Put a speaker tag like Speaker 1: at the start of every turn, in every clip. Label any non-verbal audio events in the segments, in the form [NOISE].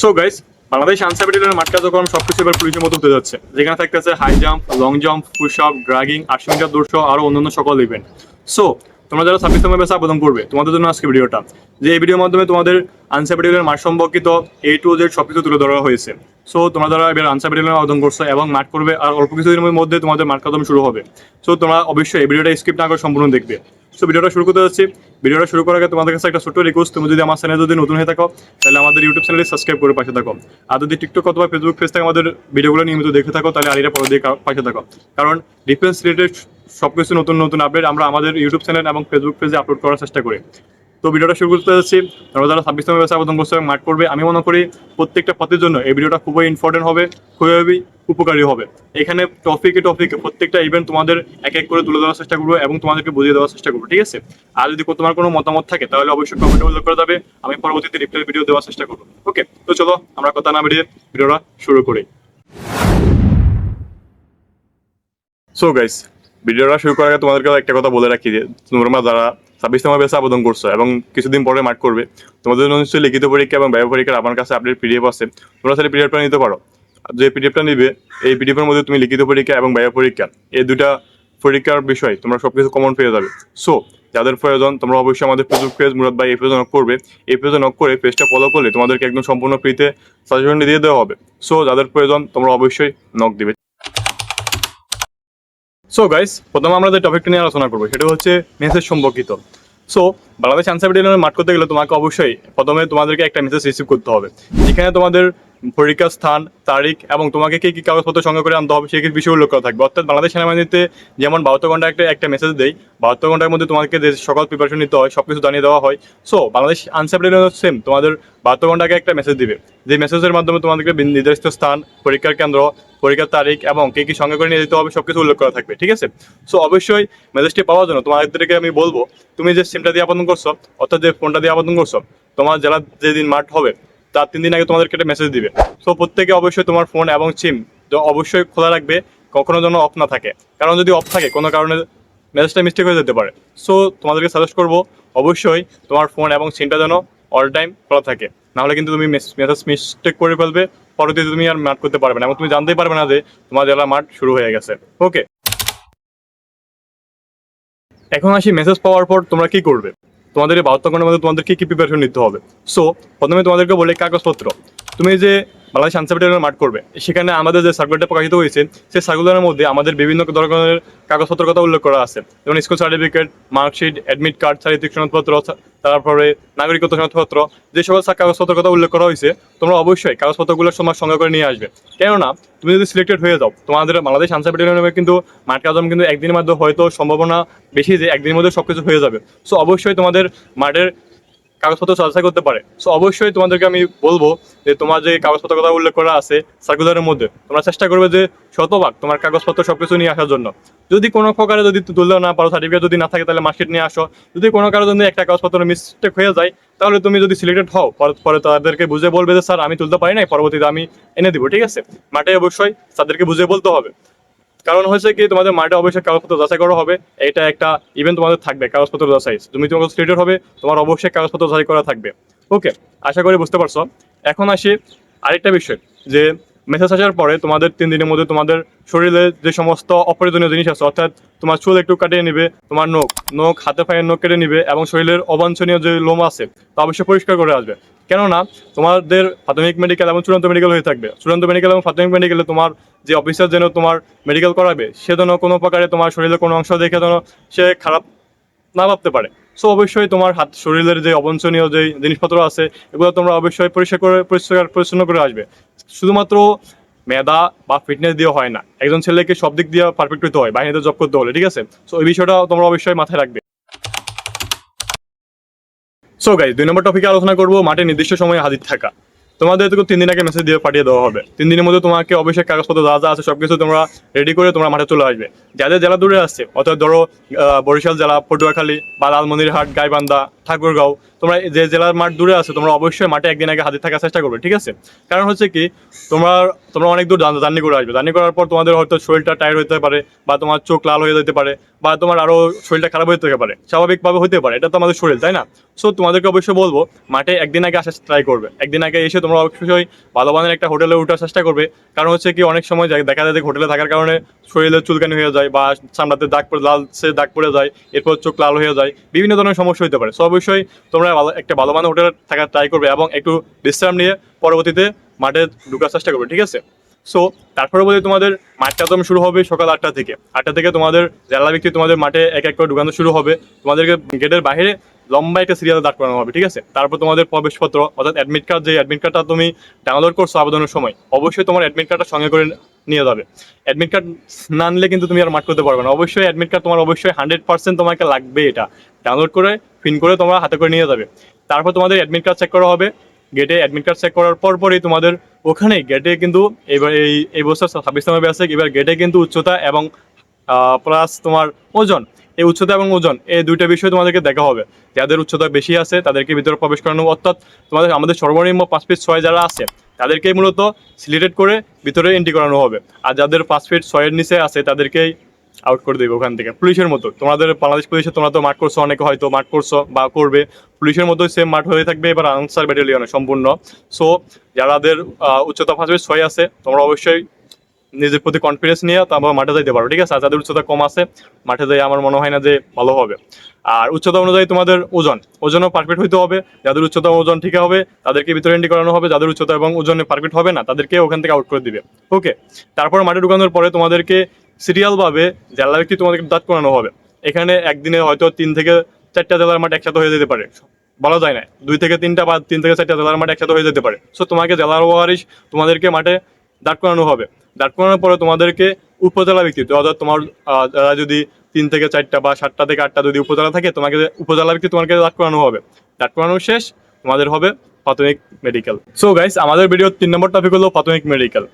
Speaker 1: So guys Bangladesh Ansar ব্যাটালিয়নের মাঠ কার্যক্রম সবকিছু এবার পুলিশের মতো হতে যাচ্ছে, যেখানে থাকতে থাকতেছে high jump long jump push up dragging metre দৌড় আরও অন্যান্য সকল ইভেন্ট সো তোমরা যারা ছাব্বিশ নম্বর বেসে আবেদন করবে, তোমাদের জন্য আজকে ভিডিওটা যে এই ভিডিওর মাধ্যমে তোমাদের আনসার ব্যাটালিয়নের মাঠ সম্পর্কিত এ টু জেড সবকিছু তুলে ধরা হয়েছে। সো তোমরা যারা এবার আনসার ব্যাটালিয়নে আবেদন করছ এবং মাঠ করবে, আর অল্প কিছুদিনের মধ্যে তোমাদের মাঠ কদম শুরু হবে। সো তোমরা অবশ্যই এই ভিডিওটা স্কিপ না করে সম্পূর্ণ দেখবে। সো ভিডিওটা শুরু করতে যাচ্ছি। ভিডিওটা শুরু করার আগে তোমাদের কাছে একটা ছোট রিকোয়েস্ট তুমি যদি আমার চ্যানেল যদি নতুন হয়ে থাকো, তাহলে আমাদের ইউটিউব চ্যানেলে সাবস্ক্রাইব করে পাশে থাকো। আর যদি টিকটক অথবা ফেসবুক পেজ থেকে আমাদের ভিডিওগুলো নিয়মিত দেখে থাকো, তাহলে আলিরা পরে দিয়ে পাশে থাকো। কারণ ডিফেন্স রিলেটেড সব কিছু নতুন নতুন আপডেট আমরা আমাদের ইউটিউব চ্যানেল এবং ফেসবুক পেজে আপলোড করার চেষ্টা করি। তো ভিডিওটা শুরু করতে যাচ্ছি। তোমরা যারা ছাব্বিশ নম্বর বেসে আবেদন করছে মাঠ করবে, আমি মনে করি প্রত্যেকটা পথের জন্য এই ভিডিওটা খুবই ইম্পর্টেন্ট হবে, খুবই উপকারী হবে। এখানে টপিকে টপিকে প্রত্যেকটা ইভেন্ট তোমাদের এক এক করে তুলে দেওয়ার চেষ্টা করব এবং তোমাদেরকে বুঝিয়ে দেওয়ার চেষ্টা করব, ঠিক আছে? আর যদি তোমার কোনো মতামত থাকে, তাহলে অবশ্যই কমেন্টে উল্লেখ করে যাবে, আমি পরবর্তীতে রিপ্লাই ভিডিও দেওয়ার চেষ্টা করব। ওকে তো চলো আমরা কথা না বেরিয়ে ভিডিওটা শুরু করি। সো গাইস ভিডিওটা শুরু করার আগে তোমাদেরকে একটা কথা বলে রাখি যে, তোমরা যারা ছাব্বিশ নম্বর বেসে আবেদন করছ এবং কিছুদিন পরে মাঠ করবে। তোমাদের জন্য নিশ্চয়ই লিখিত পরীক্ষা এবং ব্যয় পরীক্ষার আমার কাছে আপডেট পিডিএফ আছে। তোমরা সেটা পিডিএফটা নিতে পারো। যে পিডিএফটা নিবে, এই পিডিএফের মধ্যে তুমি লিখিত পরীক্ষা এবং ব্যয় পরীক্ষা এই দুটা পরীক্ষার বিষয় তোমরা সবকিছু কমন পেয়ে যাবে। সো যাদের প্রয়োজন, তোমরা অবশ্যই আমাদের ফেসবুক পেজ মুরাদ ভাই এই পেজে নক করবে। এই পেজে নক করে পেজটা ফলো করলে তোমাদেরকে একদম সম্পূর্ণ ফ্রিতে সাজেশন দিয়ে দেওয়া হবে। সো যাদের প্রয়োজন, তোমরা অবশ্যই নক দিবে। সো গাইস প্রথমে আমরা যে টপিকটা নিয়ে আলোচনা করব সেটা হচ্ছে মেসেজ সম্পর্কিত। সো বাংলাদেশ আনসার ব্যাটালিয়নের মাঠ করতে গেলে তোমাকে অবশ্যই প্রথমে তোমাদেরকে একটা মেসেজ রিসিভ করতে হবে। যেখানে তোমাদের পরীক্ষার স্থান, তারিখ এবং তোমাকে কি কি কাগজপত্র সঙ্গে করে আনতে হবে সেই বিষয়ে উল্লেখ করা থাকবে অর্থাৎ বাংলাদেশ সেনাবাহিনীতে যেমন বাহাত্তর ঘণ্টা একটা একটা মেসেজ দেয়, বাহাত্তর ঘণ্টার মধ্যে তোমাকে যে সকল প্রিপারেশন নিতে হয় সব কিছু জানিয়ে দেওয়া হয়। So Bangladesh Ansar battalion same তোমাদের বাহাত্তর ঘন্টাকে একটা মেসেজ দিবে। যে মেসেজের মাধ্যমে তোমাদেরকে নির্দিষ্ট স্থান, পরীক্ষার কেন্দ্র, পরীক্ষার তারিখ এবং কে কি সঙ্গে করে নিয়ে যেতে হবে সব কিছু উল্লেখ করা থাকবে, ঠিক আছে? সো অবশ্যই মেসেজটি পাওয়ার জন্য তোমাদেরকে আমি বলব, তুমি যে সিমটা দিয়ে আবেদন করছ, অর্থাৎ যে ফোনটা দিয়ে আবেদন করছ, তোমার জেলা যেদিন মাঠ হবে, তার তিন দিন আগে তোমাদেরকে একটা মেসেজ দিবে। সো প্রত্যেকে অবশ্যই তোমার ফোন এবং সিম অবশ্যই খোলা রাখবে, কখনো যেন অফ না থাকে। কারণ যদি অফ থাকে, কোনো কারণে মেসেজটা মিস্টেক হয়ে যেতে পারে। সো তোমাদেরকে সাজেস্ট করব, অবশ্যই তোমার ফোন এবং সিমটা যেন অল টাইম খোলা থাকে। নাহলে কিন্তু তুমি মেসেজ মিস্টেক করে ফেলবে, পরবর্তীতে তুমি আর মাঠ করতে পারবে না। এবং তুমি জানতেই পারবে না যে তোমার জেলা মাঠ শুরু হয়ে গেছে। ওকে এখন আসি মেসেজ পাওয়ার পর তোমরা কি করবে? তোমাদের এই বাহাত্তর ঘণ্টার মধ্যে তোমাদেরকে কি প্রিপারেশন নিতে হবে? সো প্রথমে তোমাদেরকে বলে কাগজপত্র। তুমি যে বাংলাদেশ আনসার মাঠ করবে, সেখানে আমাদের যে সার্কুলারটা প্রকাশিত হয়েছে, সেই সার্কুলারের মধ্যে আমাদের বিভিন্ন ধরনের কাগজপত্রের কথা উল্লেখ করা আছে। যেমন school certificate marksheet admit card চারিত্রিক সনদপত্র, তারপরে নাগরিকত্ব সনদপত্র, যে সকল কাগজপত্রের কথা উল্লেখ করা হয়েছে, তোমরা অবশ্যই কাগজপত্রগুলো তোমার সঙ্গে করে নিয়ে আসবে। কেননা, তুমি যদি সিলেক্টেড হয়ে যাও, তোমাদের বাংলাদেশ আনসার কিন্তু মাঠ কাজম কিন্তু একদিনের মধ্যে হয়তো সম্ভাবনা বেশি যে একদিনের মধ্যে সব কিছু হয়ে যাবে। সো অবশ্যই তোমাদের মাঠের কাগজপত্র চর্চা করতে পারে। সো অবশ্যই তোমাদেরকে আমি বলব যে তোমার যে কাগজপত্র কথা উল্লেখ করা আছে সার্কুলারের মধ্যে, তোমরা চেষ্টা করবে যে শতভাগ তোমার কাগজপত্র সবকিছু নিয়ে আসার জন্য। যদি কোনো প্রকারে যদি তুলতে না পারো সার্টিফিকেট যদি না থাকে, তাহলে মার্কশিট নিয়ে আসো। যদি কোনো কারণে একটা কাগজপত্র মিস্টেক হয়ে যায়, তাহলে তুমি যদি সিলেক্টেড হও পরে তাদেরকে বুঝে বলবে যে, স্যার, আমি তুলতে পারি নাই, পরবর্তীতে আমি এনে দিব। ঠিক আছে? মাঠে অবশ্যই তাদেরকে বুঝে বলতে হবে। কারণ হয়েছে কি, তোমাদের মাঠে অবশ্যই কাগজপত্র যাচাই করা হবে। এটা একটা ইভেন্ট তোমাদের থাকবে, কাগজপত্র যাচাই। তুমি তোমার সিলেক্টেড হবে, তোমার অবশ্যই কাগজপত্র যাচাই করা থাকবে। ওকে আশা করি বুঝতে পারছ। এখন আসি আরেকটা বিষয়, যে মেসেজ আসার পরে তোমাদের তিন দিনের মধ্যে তোমাদের শরীরে যে সমস্ত অপ্রয়োজনীয় জিনিস আছে, অর্থাৎ তোমার চুল একটু কাটিয়ে নিবে, তোমার নখ নখ, হাতে পায়ের নখ কেটে নিবে এবং শরীরের অবাঞ্ছনীয় যে লোম আছে, তা অবশ্যই পরিষ্কার করে আসবে। কেননা তোমাদের প্রাথমিক মেডিকেল এবং চূড়ান্ত মেডিকেল হয়ে থাকবে। চূড়ান্ত মেডিকেল এবং প্রাথমিক মেডিকেলে তোমার যে অফিসার যেন তোমার মেডিকেল করাবে, সে যেন কোনো প্রকারে তোমার শরীরের কোনো অংশ দেখে যেন সে খারাপ না ভাবতে পারে। সো অবশ্যই তোমার হাত, শরীরের যে অবঞ্চনীয় যে জিনিসপত্র আছে, এগুলো তোমরা অবশ্যই পরিষ্কার করে, পরিষ্কার, পরিচ্ছন্ন করে আসবে। শুধুমাত্র মেধা বা ফিটনেস দিয়ে হয় না, একজন ছেলেকে সব দিক দিয়ে পারফেক্ট হতে হয়, বাহিনীতে জব করতে হলে, ঠিক আছে? সো এই বিষয়টা তোমরা অবশ্যই মাথায় রাখবে। সো গাইজ দুই নম্বর টপিকে আলোচনা করব, মাঠে নির্দিষ্ট সময়ে হাজির থাকা। তোমাদের তো তিন দিন আগে মেসেজ দিয়ে পাঠিয়ে দেওয়া হবে। তিন দিনের মধ্যে তোমাকে অবশ্যই কাগজপত্র যা যা আছে সবকিছু তোমরা রেডি করে তোমরা মাঠে চলে আসবে। যাদের জেলা দূরে আসছে অর্থাৎ ধরো বরিশাল জেলা, পটুয়াখালী বা লালমনিরহাট, গাইবান্ধা, ঠাকুরগাঁও, তোমরা যে জেলার মাঠ দূরে আছে, তোমরা অবশ্যই মাঠে একদিন আগে হাজির থাকার চেষ্টা করবে, ঠিক আছে? কারণ হচ্ছে কি, তোমরা তোমরা অনেক দূর জার্নি করে আসবে। জার্নি করার পর তোমাদের হয়তো শরীরটা টায়ার্ড হতে পারে, বা তোমার চোখ লাল হয়ে যেতে পারে, বা তোমার আরও শরীরটা খারাপ হয়ে যেতে পারে, স্বাভাবিকভাবে হতে পারে, এটা তো আমাদের শরীর, তাই না? সো তোমাদেরকে অবশ্যই বলব, মাঠে একদিন আগে আসার ট্রাই করবে। একদিন আগে এসে তোমরা অবশ্যই ভালো মানের একটা হোটেলে ওঠার চেষ্টা করবে। কারণ হচ্ছে কি, অনেক সময় দেখা যায় যে হোটেলে থাকার কারণে শরীরে চুলকানি হয়ে যায় বা চামড়াতে দাগ পড়ে, লাল সে দাগ পড়ে যায়, এরপর চোখ লাল হয়ে যায়, বিভিন্ন ধরনের সমস্যা হতে পারে। সো অবশ্যই তোমরা একটা ভালো মানের হোটেলে থাকার ট্রাই করবে এবং একটু বিশ্রাম নিয়ে পরবর্তীতে মাঠে ঢুকার চেষ্টা করবে, ঠিক আছে? সো তারপরে বলি তোমাদের মাঠটা একদম শুরু হবে সকাল আটটা থেকে। আটটা থেকে তোমাদের জেলা ব্যক্তি তোমাদের মাঠে এক এক করে ঢুকানো শুরু হবে। তোমাদেরকে গেটের বাইরে লম্বা একটা সিরিয়াল দাঁড় করানো হবে, ঠিক আছে? তারপর তোমাদের প্রবেশপত্র, অর্থাৎ অ্যাডমিট কার্ড যে অ্যাডমিট কার্ডটা তুমি ডাউনলোড করছ আবেদনের সময়, অবশ্যই তোমার অ্যাডমিট কার্ডটা সঙ্গে করে নিয়ে যাবে। অ্যাডমিট কার্ড না নিলে কিন্তু তুমি আর মাঠ করতে পারবে না। অবশ্যই অ্যাডমিট কার্ড তোমার অবশ্যই হান্ড্রেড পার্সেন্ট তোমাকে লাগবে এটা। ডাউনলোড করে ফিন করে তোমরা হাতে করে নিয়ে যাবে। তারপর তোমাদের অ্যাডমিট কার্ড চেক করা হবে। গেটে অ্যাডমিট কার্ড চেক করার পর পরই তোমাদের ওখানে গেটে কিন্তু এবার এই এই বছর ছাব্বিশ নম্বর আছে এবার গেটে কিন্তু উচ্চতা এবং প্লাস তোমার ওজন, এই উচ্চতা এবং ওজন, এই দুইটা বিষয় তোমাদেরকে দেখা হবে। যাদের উচ্চতা বেশি আছে, তাদেরকে ভিতরে প্রবেশ করানো, অর্থাৎ তোমাদের, আমাদের সর্বনিম্ন পাঁচ ফিট ছয় যারা আছে, তাদেরকেই মূলত সিলেক্টেড করে ভিতরে এন্ট্রি করানো হবে। আর যাদের পাঁচ ফিট ছয়ের নিচে আছে, তাদেরকেই আউট করে দেবে ওখান থেকে। পুলিশের মতো, তোমাদের বাংলাদেশ পুলিশে তোমরা তো মাঠ করছ, অনেকে হয়তো মাঠ করছ বা করবে। পুলিশের মতো সেম মাঠ হয়ে থাকবে, এবার আনসার ব্যাটালিয়নে সম্পূর্ণ। সো যারাদের উচ্চতা ফিট ছয় আছে, তোমরা অবশ্যই নিজের প্রতি কনফিডেন্স নিয়ে তারপর মাঠে যাইতে পারো ঠিক আছে? আর যাদের উচ্চতা কম আছে, মাঠে যাই আমার মনে হয় না যে ভালো হবে। আর উচ্চতা অনুযায়ী তোমাদের ওজন, ওজনও পারফেক্ট হইতে হবে। যাদের উচ্চতা ওজন ঠিক হবে, তাদেরকে ভিতরে এন্ট্রি করানো হবে। যাদের উচ্চতা এবং ওজনে পারফেক্ট হবে না, তাদেরকে ওখান থেকে আউট করে দিবে। ওকে তারপর মাঠে ঢুকানোর পরে তোমাদেরকে সিরিয়ালভাবে জেলা ব্যক্তি তোমাদেরকে দাঁত করানো হবে। এখানে একদিনে হয়তো তিন থেকে চারটা জেলার মাঠ একসাথে হয়ে যেতে পারে। বলা যায় না, দুই থেকে তিনটা বা তিন থেকে চারটা জেলার মাঠ একসাথে হয়ে যেতে পারে। সো তোমাকে জেলার ওয়ারিশ তোমাদেরকে মাঠে দাঁড় করানো হবে। দাঁড় করানোর পরে তোমাদেরকে উপজেলা ব্যক্তিত্ব অর্থাৎ তোমার যারা যদি তিন থেকে চারটা বা সাতটা থেকে আটটা যদি উপজেলা থাকে, তোমাকে উপজেলা ব্যক্তি তোমাকে দাঁড় করানো হবে। দাঁড় করানো শেষ, তোমাদের হবে প্রাথমিক মেডিকেল সো গাইস আমাদের ভিডিওর তিন নম্বর টপিক হলো প্রাথমিক মেডিকেল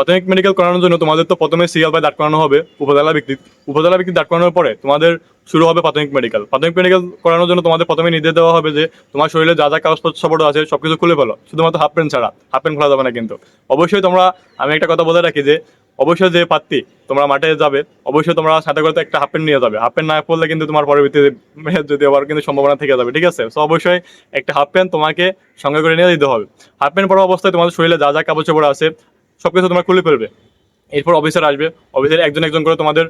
Speaker 1: প্রাথমিক মেডিকেল করানোর জন্য তোমাদের তো প্রথমে সিরিয়াল বাই দাঁড় করানো হবে, উপজেলা ভিত্তিক উপজেলা ভিত্তিক দাঁড় করানোর পরে তোমাদের শুরু হবে প্রাথমিক মেডিকেল প্রাথমিক মেডিকেল করানোর জন্য তোমাদের প্রথমে নির্দেশ দেওয়া হবে যে তোমার শরীরে যা যা কাগজপত্র আছে, সবকিছু খুলে ফেলো। শুধুমাত্র হাফ প্যান্ট ছাড়া হাফ প্যান্ট খোলা যাবে না কিন্তু। অবশ্যই তোমরা, আমি একটা কথা বলে রাখি যে, অবশ্যই যে প্রার্থী তোমরা মাঠে যাবে, অবশ্যই তোমরা সাথে করে একটা হাফ প্যান্ট নিয়ে যাবে। হাফ প্যান্ট না পড়লে কিন্তু তোমার পরবর্তীতে [LAUGHS] যদি আবার কিন্তু সম্ভাবনা থেকে যাবে, ঠিক আছে? তো অবশ্যই একটা হাফ প্যান্ট তোমাকে সঙ্গে করে নিয়ে দিতে হবে। হাফ প্যান্ট পরা অবস্থায় তোমাদের শরীরে যা যা কাপড় চোপড় আছে সবকিছু তোমার খুলে ফেলবে। এরপর অফিসার আসবে। অফিসার একজন একজন করে তোমাদের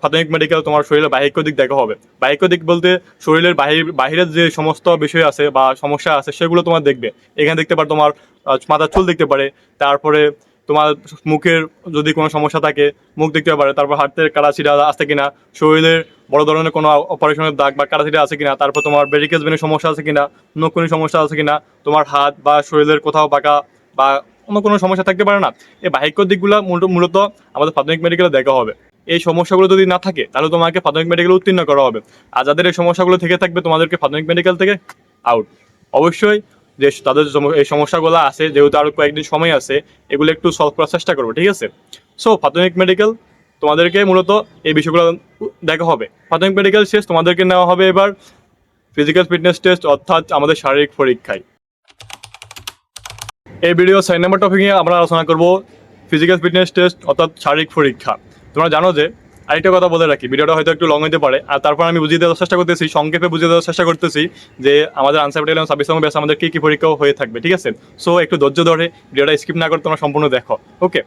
Speaker 1: প্রাথমিক মেডিকেল তোমার শরীরের বাহিক দিক দেখা হবে। বাহিক দিক বলতে শরীরের বাহির, বাহিরের যে সমস্ত বিষয় আছে বা সমস্যা আছে সেগুলো তোমার দেখবে। এখানে দেখতে পারে তোমার মাথার চুল দেখতে পারে। তারপরে তোমার মুখের যদি কোনো সমস্যা থাকে, মুখ দেখতে পারে। তারপর হাতের কাটাছিটা আছে কিনা, শরীরের বড় ধরনের কোনো অপারেশনের দাগ বা কাটাছিটা আছে কিনা, তারপর তোমার ব্রেডিকেজ বেনের সমস্যা আছে কিনা নকুনি সমস্যা আছে কিনা, তোমার হাত বা শরীরের কোথাও বাঁকা বা অন্য কোনো সমস্যা থাকতে পারে না। এই বাহিক্য দিকগুলো মূলত- আমাদের প্রাথমিক মেডিকেলে দেখা হবে। এই সমস্যাগুলো যদি না থাকে, তাহলে তোমাকে প্রাথমিক মেডিকেল উত্তীর্ণ করা হবে। আর যাদের এই সমস্যাগুলো থেকে থাকবে, তোমাদেরকে প্রাথমিক মেডিকেল থেকে আউট অবশ্যই যে তাদের এই সমস্যাগুলো আছে, যেহেতু আরও কয়েকদিন সময় আছে, এগুলো একটু সলভ করার চেষ্টা করব, ঠিক আছে? সো প্রাথমিক মেডিকেল তোমাদেরকে মূলত এই বিষয়গুলো দেখা হবে। প্রাথমিক মেডিকেল শেষ তোমাদেরকে নেওয়া হবে এবার ফিজিক্যাল ফিটনেস টেস্ট অর্থাৎ আমাদের শারীরিক পরীক্ষায়। এই ভিডিও ছয় নম্বর টপিকে আমরা আলোচনা করব ফিজিক্যাল ফিটনেস টেস্ট অর্থাৎ শারীরিক পরীক্ষা। তোমরা জানো যে আরেকটা কথা বলে রাখি ভিডিওটা হয়তো একটু লং হতে পারে। আর তারপর আমি বুঝিয়ে দেওয়ার চেষ্টা করতেছি, সংক্ষেপে বুঝিয়ে দেওয়ার চেষ্টা করতেছি যে আমাদের আনসার ব্যাটালিয়ন ছাব্বিশ নম্বর ব্যাস আমাদের কী কী পরীক্ষা হয়ে থাকবে, ঠিক আছে? সো একটু ধৈর্য ধরে ভিডিওটা স্কিপ না করে তোমরা সম্পূর্ণ দেখো ওকে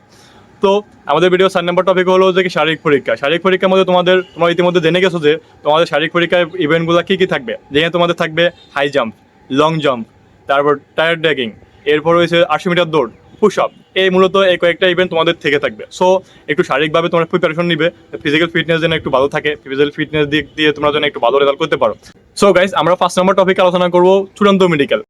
Speaker 1: তো আমাদের ভিডিও চার নম্বর টপিক হলো যে কি শারীরিক পরীক্ষা। শারীরিক পরীক্ষার মধ্যে তোমাদের, তোমরা ইতিমধ্যে জেনে গেছো যে তোমাদের শারীরিক পরীক্ষার ইভেন্টগুলো কী কী থাকবে? যেখানে তোমাদের থাকবে হাই জাম্প লং জাম্প তারপর টায়ার ড্যাগিং এরপর রয়েছে আশি মিটার দৌড় পুশ আপ এই মূলত এই কয়েকটা ইভেন্ট তোমাদের থেকে থাকবে। সো একটু শারীরিকভাবে তোমরা প্রিপারেশন নিবে ফিজিক্যাল ফিটনেস যেন একটু ভালো থাকে ফিজিক্যাল ফিটনেস দিক দিয়ে তোমরা যেন একটু ভালো রেজাল্ট করতে পারো। সো গাইস আমরা ফার্স্ট নম্বর টপিক আলোচনা করব চূড়ান্ত মেডিকেল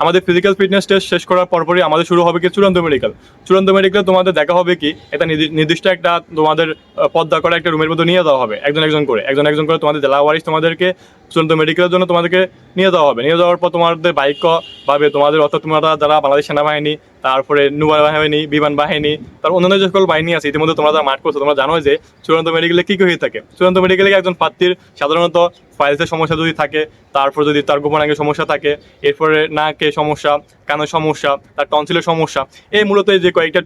Speaker 1: আমাদের ফিজিক্যাল ফিটনেস টেস্ট শেষ করার পরপরই আমাদের শুরু হবে কি চূড়ান্ত মেডিকেল চূড়ান্ত মেডিকেলে তোমাদের দেখা হবে কি একটা নির্দি- নির্দিষ্ট একটা তোমাদের পদ্মা করা একটা রুমের মধ্যে নিয়ে যাওয়া হবে, একজন একজন করে। একজন একজন করে তোমাদের জেলা ওয়ারিস তোমাদেরকে চূড়ান্ত মেডিকেলের জন্য তোমাদেরকে নিয়ে যাওয়া হবে। নিয়ে যাওয়ার পর তোমাদের বাইক ভাবে তোমাদের অর্থাৎ তোমরা যারা বাংলাদেশ সেনাবাহিনী তারপরে নৌবাহিনী বাহিনী, বিমান বাহিনী, তার অন্যান্য যে সকল বাহিনী আছে, ইতিমধ্যে তোমরা যারা মাঠ করছ, তোমরা জানো যে চূড়ান্ত মেডিকেলে কী কি হয়ে থাকে। চূড়ান্ত মেডিকেলে একজন প্রার্থীর সাধারণত ফাইলসের সমস্যা যদি থাকে, তারপর যদি তার গোপনাঙ্গের সমস্যা থাকে, এরপরে নাকে সমস্যা কানের সমস্যা, তার টনসিলের সমস্যা, এই মূলত যে কয়েকটা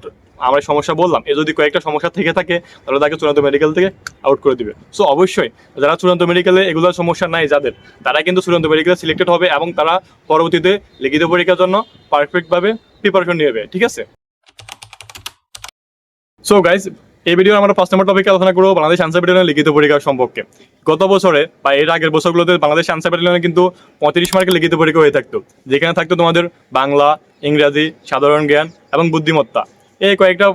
Speaker 1: আমরা সমস্যা বললাম, এ যদি কয়েকটা সমস্যা থেকে থাকে, তাহলে তাকে চূড়ান্ত মেডিকেল থেকে আউট করে দিবে। সো অবশ্যই, যারা চূড়ান্ত মেডিকেলে এগুলোর সমস্যা নাই যাদের, তারা কিন্তু চূড়ান্ত মেডিকেলে সিলেক্টেড হবে এবং তারা পরবর্তীতে লিখিত পরীক্ষার জন্য পারফেক্টভাবে প্রিপারেশন নেবে, ঠিক আছে? সো গাইজ এই ভিডিও আমরা ফার্স্ট নম্বর টপিকে আলোচনা করব, বাংলাদেশ আনসার ব্যাটালিয়নের লিখিত পরীক্ষা সম্পর্কে। গত বছরে বা এর আগের বছরগুলোতে বাংলাদেশ আনসার ব্যাটালিয়নে কিন্তু পঁয়ত্রিশ মার্কের লিখিত পরীক্ষা হয়ে থাকতো। যেখানে থাকতো তোমাদের বাংলা, ইংরাজি, সাধারণ জ্ঞান এবং বুদ্ধিমত্তা। এই কয়েকটা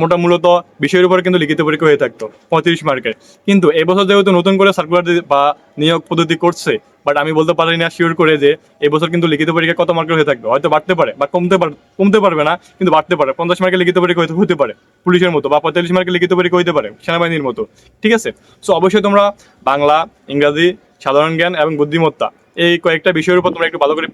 Speaker 1: মোটা মূলত বিষয়ের উপরে কিন্তু লিখিত পরীক্ষা হয়ে থাকতো, পঁয়ত্রিশ মার্কের কিন্তু এবছর যেহেতু নতুন করে সার্কুলার বা নিয়োগ পদ্ধতি করছে বাট আমি বলতে পারি না শিওর করে যে এবছর কিন্তু লিখিত পরীক্ষা কত মার্কের হয়ে থাকবে। হয়তো বাড়তে পারে বা কমতে পারে কমতে পারবে না, কিন্তু বাড়তে পারে। পঞ্চাশ মার্কের লিখিত পরীক্ষা হতে পারে, পুলিশের মতো, বা পঁয়তাল্লিশ মার্কের লিখিত পরীক্ষা হতে পারে, সেনাবাহিনীর মতো। ঠিক আছে? সো অবশ্যই তোমরা বাংলা, ইংরাজি, সাধারণ জ্ঞান এবং বুদ্ধিমত্তা এই কয়েকটা বিষয়ের উপর তোমরা একটু ভালো করে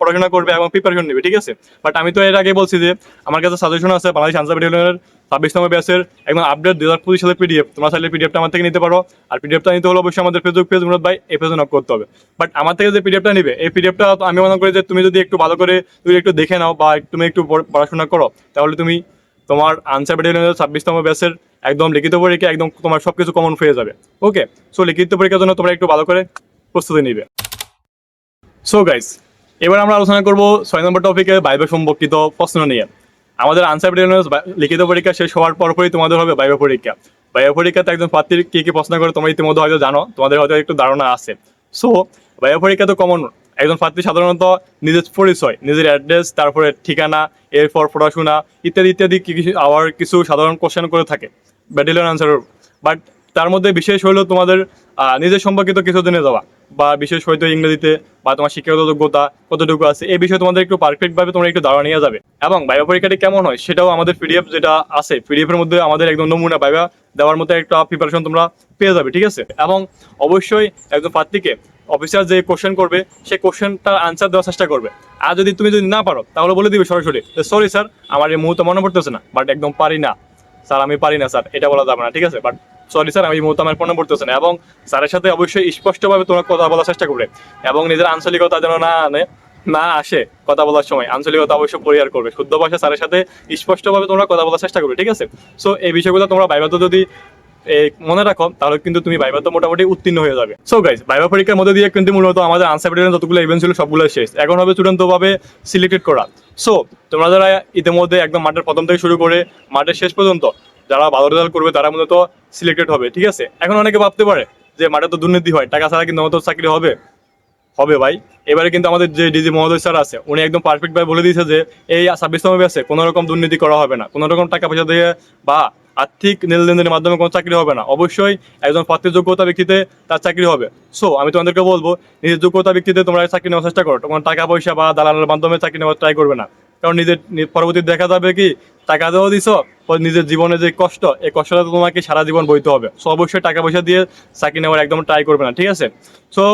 Speaker 1: পড়াশোনা করবে এবং প্রিপারেশন নেবে, ঠিক আছে? বাট আমি তো এর আগে বলছি যে, আমার কাছে সাজেশন আছে, বাংলাদেশ আনসার ব্যাটালিয়নের ছাব্বিশতম ব্যাচের একদম আপডেট দুই হাজার পঁচিশ সালের পিডিএফ তোমরা চাইলে পিডিএফটা আমার থেকে নিতে পারো। আর পিডিএফটা নিতে হলে অবশ্যই আমাদের ফেসবুক পেজ মুরাদ ভাই, এই পেজে নক করতে হবে। বাট আমার থেকে যে পিডিএফটা নিবে, এই পিডিএফটা আমি মনে করি যে, তুমি যদি একটু ভালো করে, তুমি একটু দেখে নাও বা তুমি একটু পড়াশোনা করো, তাহলে তুমি তোমার আনসার ব্যাটালিয়নের ছাব্বিশতম ব্যাচের একদম লিখিত পরীক্ষা একদম তোমার সবকিছু কমন হয়ে যাবে। ওকে সো লিখিত পরীক্ষার জন্য তোমরা একটু ভালো করে প্রস্তুতি নিবে। সো গাইস এবার আমরা আলোচনা করব ছয় নম্বর টপিকে বাইবে সম্পর্কিত প্রশ্ন নিয়ে। আমাদের আনসার লিখিত পরীক্ষা শেষ হওয়ার পরপরই তোমাদের হবে বাইবে পরীক্ষা। বাইবে পরীক্ষাতে একজন প্রার্থীর কি কি প্রশ্ন করে তোমরা ইতিমধ্যে হয়তো জানো, তোমাদের হয়তো একটু ধারণা আছে। সো বাইবে পরীক্ষা তো কমন একজন প্রার্থী সাধারণত নিজের পরিচয়, নিজের অ্যাড্রেস তারপরে ঠিকানা, এরপর পড়াশোনা ইত্যাদি ইত্যাদি আবার কিছু সাধারণ কোশ্চেন করে থাকে। ব্যাটালিয়ন আনসার বাট তার মধ্যে বিশেষ হলো তোমাদের নিজের সম্পর্কিত কিছু জেনে যাওয়া। বা বিশেষ হয়তো ইংরেজিতে বা তোমার শিক্ষাগত যোগ্যতা কতটুকু আছে, এই বিষয়ে তোমাদের একটু পারফেক্ট ভাবে তোমরা একটু ধারণা নিয়ে যাবে। এবং বায়ো পরীক্ষাটি কেমন হয় সেটাও আমাদের পিডিএফ যেটা আছে পিডিএফ এর মধ্যে আমাদের একদম নমুনা বায়বা দেওয়ার মতো একটা প্রিপারেশন তোমরা পেয়ে যাবে, ঠিক আছে? এবং অবশ্যই একজন প্রার্থীকে অফিসার যে কোশ্চেন করবে সেই কোশ্চেনটার আনসার দেওয়ার চেষ্টা করবে। আর যদি তুমি যদি না পারো, তাহলে বলে দিবে সরাসরি সরি স্যার আমার এই মুহূর্তে মনে পড়তেছে না বাট একদম পারি না। স্যার, আমি পারি না, স্যার, এটা বলা যাবে না, ঠিক আছে? বাট সরি স্যার আমি মুহূর্তে আমার মনে পড়তেছে না। এবং স্যারের সাথে অবশ্যই স্পষ্টভাবে তোমরা কথা বলার চেষ্টা করবে। এবং নিজের আঞ্চলিকতা যেন না আনে, না আসে কথা বলার সময়। আঞ্চলিকতা অবশ্যই পরিহার করবে। শুদ্ধ ভাষা স্যারের সাথে স্পষ্টভাবে তোমরা কথা বলার চেষ্টা করবে, ঠিক আছে? সো এই বিষয়গুলো তোমরা বাইবাতে যদি মনে রাখো, তাহলে কিন্তু তুমি বাইবা তো মোটামুটি উত্তীর্ণ হয়ে যাবে। সো গাইজ বাইবা পরীক্ষার মধ্যে দিয়ে কিন্তু মূলত আমাদের আনসার যতগুলো ইভেন্ট ছিল সবগুলো শেষ। এখন হবে চূড়ান্তভাবে সিলেক্টেড করা। সো তোমরা যারা ইতিমধ্যে একদম মাঠের প্রথম থেকে শুরু করে মাঠের শেষ পর্যন্ত যারা ভালো করবে, তারা মূলত সিলেক্টেড হবে, ঠিক আছে? এখন অনেকে ভাবতে পারে যে মাঠে তো দুর্নীতি হয়, টাকা ছাড়া কিন্তু আমাদের চাকরি হবে? হবে ভাই। এবারে কিন্তু আমাদের যে ডিজি মহোদয় স্যার আছে, উনি একদম পারফেক্ট ভাবে বলে দিয়েছে যে, এই ছাব্বিশতম ব্যাচে কোনো রকম দুর্নীতি করা হবে না কোনো রকম টাকা পয়সা দিয়ে বা আর্থিক লেনদেনের মাধ্যমে কোনো চাকরি হবে না। অবশ্যই একজন প্রার্থীর যোগ্যতা ব্যক্তিতে তার চাকরি হবে। সো আমি তোমাদেরকে বলব, নিজের যোগ্যতা ব্যক্তিতে তোমরা চাকরি নেওয়ার চেষ্টা করো। তখন টাকা পয়সা বা দালালের মাধ্যমে চাকরি নেওয়ার ট্রাই করবে না। কারণ নিজের পরবর্তী দেখা যাবে কি টাকা দেওয়া দিছ নিজের জীবনে যে কষ্ট, এই কষ্টটা তোমাকে সারা জীবন বইতে হবে। সো অবশ্যই টাকা পয়সা দিয়ে চাকরি নেওয়ার একদম ট্রাই করবে না, ঠিক আছে? সো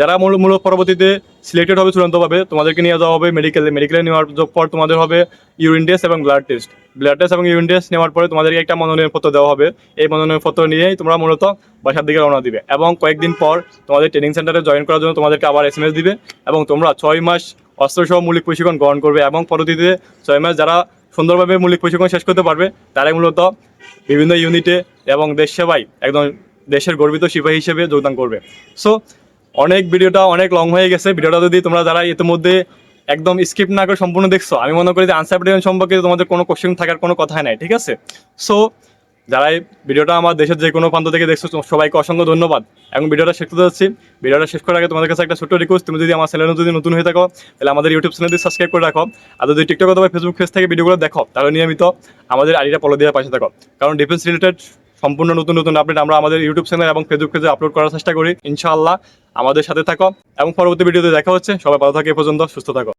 Speaker 1: যারা মূল মূল পরবর্তীতে সিলেক্টেড হবে চূড়ান্তভাবে, তোমাদেরকে নিয়ে যাওয়া হবে মেডিকেলে মেডিকেলে নেওয়ার পর তোমাদের হবে ইউরিন টেস্ট এবং ব্লাড টেস্ট ব্লাড টেস্ট এবং ইউরিন টেস্ট নেওয়ার পরে তোমাদেরকে একটা মনোনয়নপত্র দেওয়া হবে। এই মনোনয়নপত্র নিয়েই তোমরা মূলত বাসার দিকে রওনা দিবে এবং কয়েকদিন পর তোমাদের ট্রেনিং সেন্টারে জয়েন করার জন্য তোমাদেরকে আবার এস দিবে এবং তোমরা ছয় মাস অস্ত্রসহ মৌলিক প্রশিক্ষণ গ্রহণ করবে এবং পরবর্তীতে ছয় মাস যারা সুন্দরভাবে মৌলিক প্রশিক্ষণ শেষ করতে পারবে, তারাই মূলত বিভিন্ন ইউনিটে এবং দেশ সেবায় একদম দেশের গর্বিত সিপাহী হিসেবে যোগদান করবে। সো অনেক ভিডিওটা অনেক লং হয়ে গেছে। ভিডিওটা যদি তোমরা যারা ইতিমধ্যে একদম স্কিপ না করে সম্পূর্ণ দেখছ, আমি মনে করি যে আনসার সম্পর্কে তোমাদের কোনো কোশ্চেন থাকার কোনো কথাই নাই, ঠিক আছে? সো যারা এই ভিডিওটা আমার দেশের যে কোনো প্রান্ত থেকে দেখছ, সবাইকে অসংখ্য ধন্যবাদ। এবং ভিডিওটা শেষ করতে যাচ্ছি। ভিডিওটা শেষ করার আগে তোমাদের কাছে একটা ছোট্ট রিকোয়েস্ট তুমি যদি আমার চ্যানেলে যদি নতুন হয়ে থাকো, তাহলে আমাদের ইউটিউব চ্যানেলটি সাবস্ক্রাইব করে রাখো। আর যদি টিকটক অথবা ফেসবুক পেজ থেকে ভিডিওগুলো দেখো, তাহলে নিয়মিত আমাদের আইডিটা ফলো দেওয়ার পাশে থাকো। কারণ ডিফেন্স রিলেটেড সম্পূর্ণ নতুন নতুন আপডেট আমরা আমাদের ইউটিউব চ্যানেল এবং ফেসবুক পেজে আপলোড করার চেষ্টা করি। ইনশাআল্লাহ আমাদের সাথে থাকো এবং পরবর্তী ভিডিওতে দেখা হচ্ছে। সবাই ভালো থাকে, এ পর্যন্ত সুস্থ থাকো।